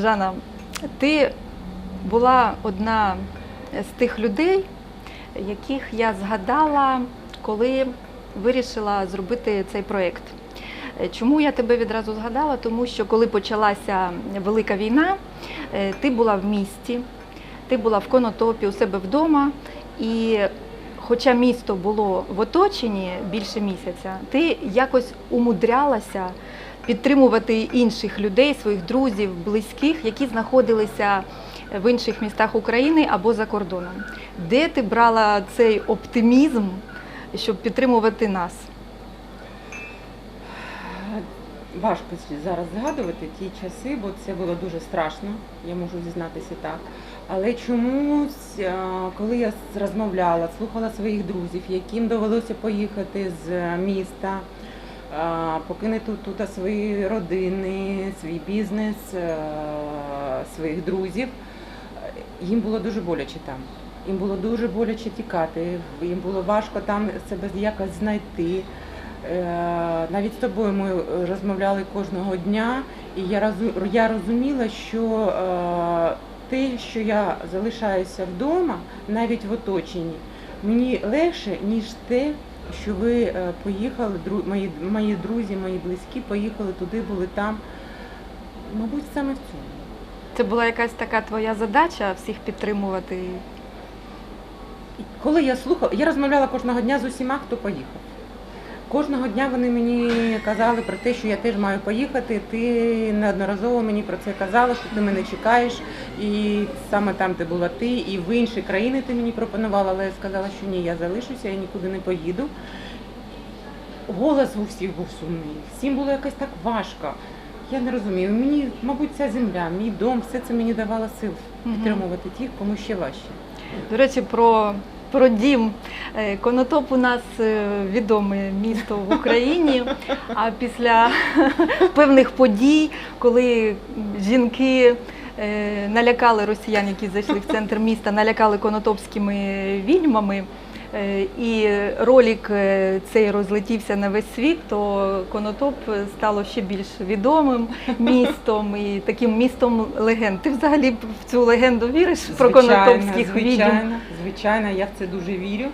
Жана, ти була одна з тих людей, яких я згадала, коли вирішила зробити цей проєкт. Чому я тебе відразу згадала? Тому що коли почалася велика війна, е, ти була в місті, ти була в конотопі у себе вдома, і хоча місто було в оточенні більше місяця, ти якось умудрялася підтримувати інших людей, своїх друзів, близьких, які знаходилися в інших містах України або за кордоном. Де ти брала цей оптимізм, щоб підтримувати нас? Важко зараз згадувати ті часи, бо це було дуже страшно, я можу зізнатися так. Але чомусь, е, коли я розмовляла, слухала своїх друзів, яким довелося поїхати з міста, е, покинути тут свої родини, свій бізнес, е, своїх друзів, їм було дуже боляче там. Їм було дуже боляче тікати, їм було важко там себе якось знайти. Е, Навіть з тобою ми розмовляли кожного дня, і я розуміла, що е, те, що я залишаюся вдома, навіть в оточенні, мені легше, ніж те, що ви е, поїхали, мої, мої друзі, мої близькі поїхали туди, були там. Мабуть, саме в цьому. Це була якась така твоя задача всіх підтримувати. Коли я слухала, я розмовляла кожного дня з усіма, хто поїхав. Кожного дня вони мені казали про те, що я теж маю поїхати. Ти неодноразово мені про це казала, що ти мене чекаєш, і саме там ти була ти, і в інші країни ти мені пропонувала, але я сказала, що ні, я залишуся, я нікуди не поїду. Голос у всіх був сумний, всім було якось так важко. Я не розумію. Мені, мабуть, ця земля, мій дом, все це мені давало сил підтримувати тих, кому ще важче. До речі, про, про дім. Е, Конотоп у нас е, відоме місто в Україні. А після певних подій, коли жінки е, налякали росіян, які зайшли в центр міста, налякали конотопськими відьмами. Е, І ролик е, цей розлетівся на весь світ, то Конотоп стало ще більш відомим містом і таким містом легенд. Ти взагалі в цю легенду віриш про конотопських відьм? звичайно, звичайно, я в це дуже вірю.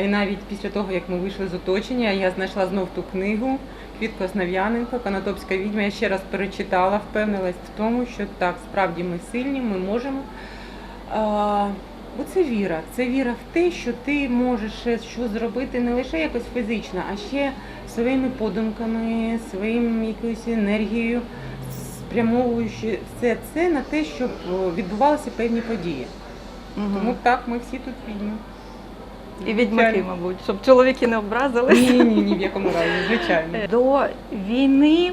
І навіть після того, як ми вийшли з оточення, я знайшла знов ту книгу Квітко Основ'яненко, Конотопська відьма. Я ще раз перечитала, впевнилась в тому, що так, справді ми сильні, ми можемо. Бо це віра. Це віра в те, що ти можеш щось зробити не лише якось фізично, а ще своїми подумками, своїм якоюсь енергією, спрямовуючи все це на те, щоб відбувалися певні події. Мгм. Тому так, ми всі тут відьми. І відьмаки, мабуть, щоб чоловіки не образились. Ні, ні, ні в якому разі, звичайно. До війни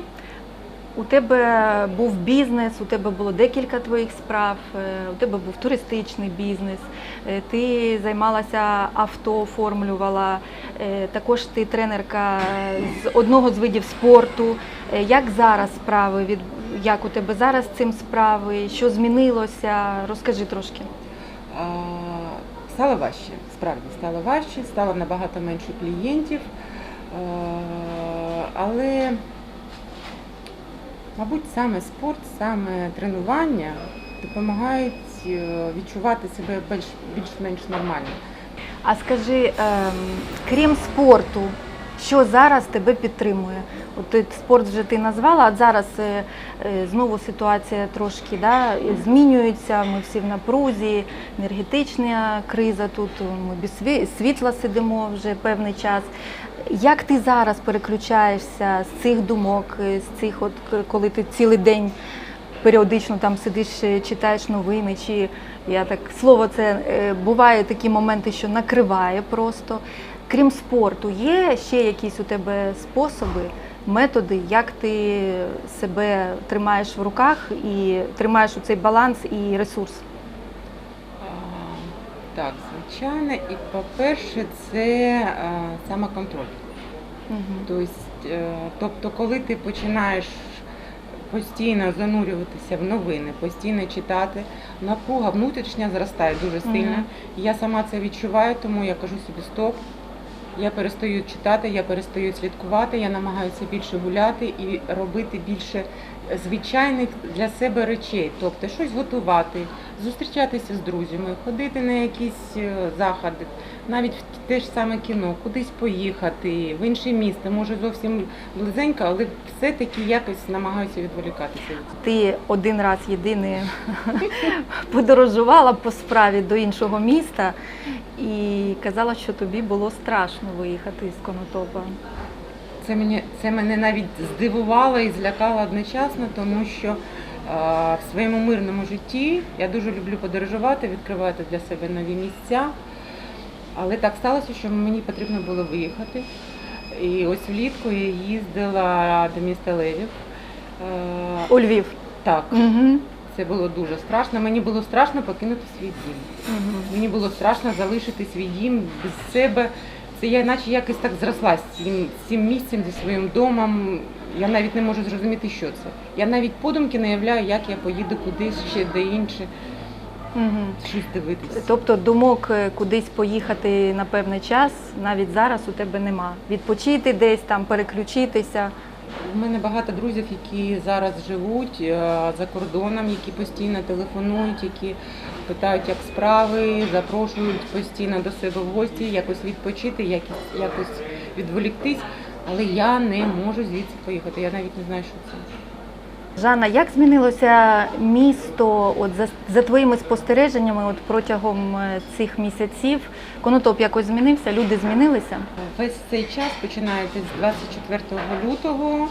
у тебе був бізнес, у тебе було декілька твоїх справ, е, у тебе був туристичний бізнес, е, ти займалася авто, оформлювала, е, також ти тренерка з одного з видів спорту. Як зараз справи? Від як у тебе зараз цим справи? Що змінилося? Розкажи трошки. Стало важче, справді стало важче, стало набагато менше клієнтів. Але, мабуть, саме спорт, саме тренування допомагають е, відчувати себе більш, більш-менш нормально. А скажи, ем, крім спорту, що зараз тебе підтримує? От спорт вже ти назвала, а зараз е, е, знову ситуація трошки да, змінюється. Ми всі в напрузі, енергетична криза тут. Ми без світла сидимо вже певний час. Як ти зараз переключаєшся з цих думок, з цих, от коли ти цілий день періодично там сидиш, е, читаєш новини, чи я так слово це е, буває такі моменти, що накриває просто. Крім спорту, є ще якісь у тебе способи, методи, як ти себе тримаєш в руках і тримаєш у цей баланс і ресурс? А, Так, звичайно. І по-перше, це а, самоконтроль. Угу. Тобто, е, Тобто, коли ти починаєш постійно занурюватися в новини, постійно читати, напруга внутрішня зростає дуже сильно. І Я сама це відчуваю, тому я кажу собі стоп. Я перестаю читати, я перестаю слідкувати, я намагаюся більше гуляти і робити більше звичайних для себе речей, тобто щось готувати, зустрічатися з друзями, ходити на якісь е, заходи, навіть в те ж саме кіно, кудись поїхати, в інше місто, може зовсім близенько, але все-таки якось намагаюся відволікатися. Ти один раз єдиний подорожувала по справі до іншого міста і казала, що тобі було страшно виїхати з Конотопа. Це мене, це мене навіть здивувало і злякало одночасно, тому що в своєму мирному житті я дуже люблю подорожувати, відкривати для себе нові місця. Але так сталося, що мені потрібно було виїхати. І ось влітку я їздила до міста Левів. У Львів. Так, Угу. це було дуже страшно. Мені було страшно покинути свій дім. Угу. Мені було страшно залишити свій дім без себе. Це я наче якось так зросла з цим, з цим місцем, зі своїм домом. Я навіть не можу зрозуміти, що це. Я навіть подумки не являю, як я поїду кудись ще де інше, Угу. щось дивитися. Тобто думок е, кудись поїхати на певний час навіть зараз у тебе нема. Відпочити десь там, переключитися. У мене багато друзів, які зараз живуть е, за кордоном, які постійно телефонують, які питають, як справи, запрошують постійно до себе в гості, якось відпочити, якось, якось відволіктись. Але я не можу звідси поїхати. Я навіть не знаю, що це. Жанна, як змінилося місто от за, за твоїми спостереженнями от протягом е, цих місяців? Конотоп якось змінився, люди змінилися? Весь цей час починається з 24 лютого.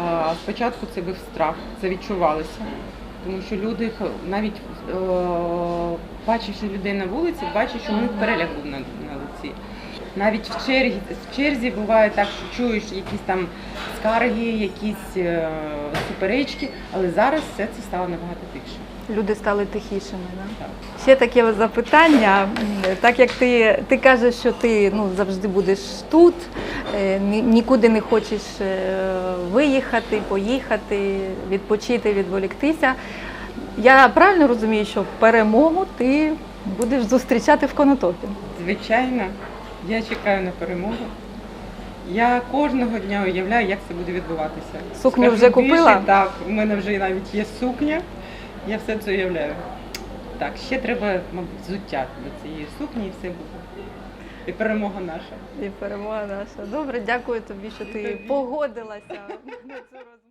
А, Спочатку це був страх, це відчувалося. Тому що люди навіть е, бачивши людей на вулиці, бачать, що у них переляк був на, на лиці. Навіть в черзі, в черзі буває так, що чуєш якісь там скарги, якісь е, суперечки, але зараз все це стало набагато тихше. Люди стали тихішими. Да? Так. Ще таке запитання. Так як ти, ти кажеш, що ти ну, завжди будеш тут, е, ні- нікуди не хочеш е, виїхати, поїхати, відпочити, відволіктися. Я правильно розумію, що перемогу ти будеш зустрічати в Конотопі? Звичайно, я чекаю на перемогу. Я кожного дня уявляю, як це буде відбуватися. Сукню Скажу вже більше, купила? Так, у мене вже навіть є сукня. Я все це уявляю. Так, ще треба, мабуть, взуття до цієї сукні і все буде. І перемога наша. І перемога наша. Добре, дякую тобі, що ти Тобі. погодилася на цю розмову.